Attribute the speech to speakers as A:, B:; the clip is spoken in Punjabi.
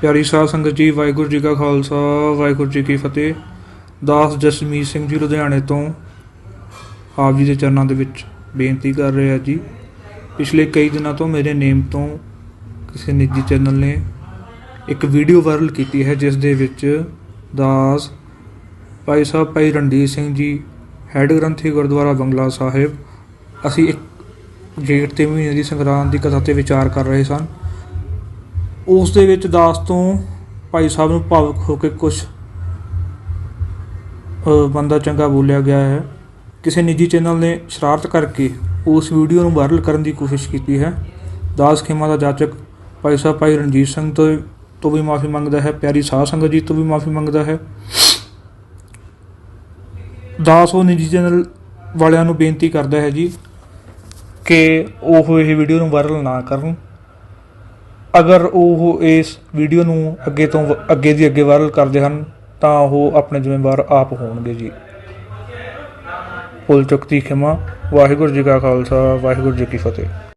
A: ਪਿਆਰੀ ਸਾਧ ਸੰਗਤ ਜੀ, ਵਾਹਿਗੁਰੂ ਜੀ ਕਾ ਖਾਲਸਾ, ਵਾਹਿਗੁਰੂ ਜੀ ਕੀ ਫਤਿਹ। ਦਾਸ ਜਸਮੀਤ ਸਿੰਘ ਜੀ, ਲੁਧਿਆਣੇ ਤੋਂ ਆਪ ਜੀ ਦੇ ਚਰਨਾਂ ਦੇ ਵਿੱਚ ਬੇਨਤੀ ਕਰ ਰਿਹਾ ਜੀ। ਪਿਛਲੇ ਕਈ ਦਿਨਾਂ ਤੋਂ ਮੇਰੇ ਨੇਮ ਤੋਂ ਕਿਸੇ ਨਿੱਜੀ ਚੈਨਲ ਨੇ ਇੱਕ ਵੀਡੀਓ ਵਾਇਰਲ ਕੀਤੀ ਹੈ, ਜਿਸ ਦੇ ਵਿੱਚ ਦਾਸ ਭਾਈ ਸਾਹਿਬ, ਭਾਈ ਰਣਜੀਤ ਸਿੰਘ ਜੀ, ਹੈਡ ਗ੍ਰੰਥੀ ਗੁਰਦੁਆਰਾ ਬੰਗਲਾ ਸਾਹਿਬ, ਅਸੀਂ ਇੱਕ ਜੇਠ ਤੇ ਮਹੀਨੇ ਦੀ ਸੰਗਰਾਂਦ ਦੀ ਕਥਾ ਤੇ ਵਿਚਾਰ ਕਰ ਰਹੇ ਸਨ। ਉਸ ਦੇ ਵਿੱਚ ਦਾਸ ਤੋਂ ਭਾਈ ਸਾਹਿਬ ਨੂੰ ਭਾਵੁਕ ਹੋ ਕੇ ਕੁਝ ਬੰਦਾ ਚੰਗਾ ਬੋਲਿਆ ਗਿਆ ਹੈ। ਕਿਸੇ ਨਿੱਜੀ ਚੈਨਲ ਨੇ ਸ਼ਰਾਰਤ ਕਰਕੇ ਉਸ ਵੀਡੀਓ ਨੂੰ ਵਾਇਰਲ ਕਰਨ ਦੀ ਕੋਸ਼ਿਸ਼ ਕੀਤੀ ਹੈ। ਦਾਸ ਖੇਮਾ ਦਾ ਜਾਚਕ ਭਾਈ ਸਾਹਿਬ ਭਾਈ ਰਣਜੀਤ ਸਿੰਘ ਤੋਂ ਤੋਂ ਵੀ ਮਾਫੀ ਮੰਗਦਾ ਹੈ। ਪਿਆਰੀ ਸਾਧ ਸੰਗਤ ਜੀ ਤੋਂ ਵੀ ਮਾਫੀ ਮੰਗਦਾ ਹੈ। ਦਾਸ ਉਹ ਨਿੱਜੀ ਚੈਨਲ ਵਾਲਿਆਂ ਨੂੰ ਬੇਨਤੀ ਕਰਦਾ ਹੈ ਜੀ ਕਿ ਉਹ ਇਹ ਵੀਡੀਓ ਨੂੰ ਵਾਇਰਲ ਨਾ ਕਰਨ। ਅਗਰ ਉਹ ਇਸ ਵੀਡੀਓ ਨੂੰ ਅੱਗੇ ਤੋਂ ਵ- ਅੱਗੇ ਦੀ ਅੱਗੇ ਵਾਇਰਲ ਕਰਦੇ ਹਨ, ਤਾਂ ਉਹ ਆਪਣੇ ਜ਼ਿੰਮੇਵਾਰ ਆਪ ਹੋਣਗੇ ਜੀ। ਭੁੱਲ ਚੁੱਕ ਦੀ ਖਿਮਾ, ਵਾਹਿਗੁਰੂ ਜੀ ਕਾ ਖਾਲਸਾ, ਵਾਹਿਗੁਰੂ ਜੀ ਕੀ ਫਤਿਹ।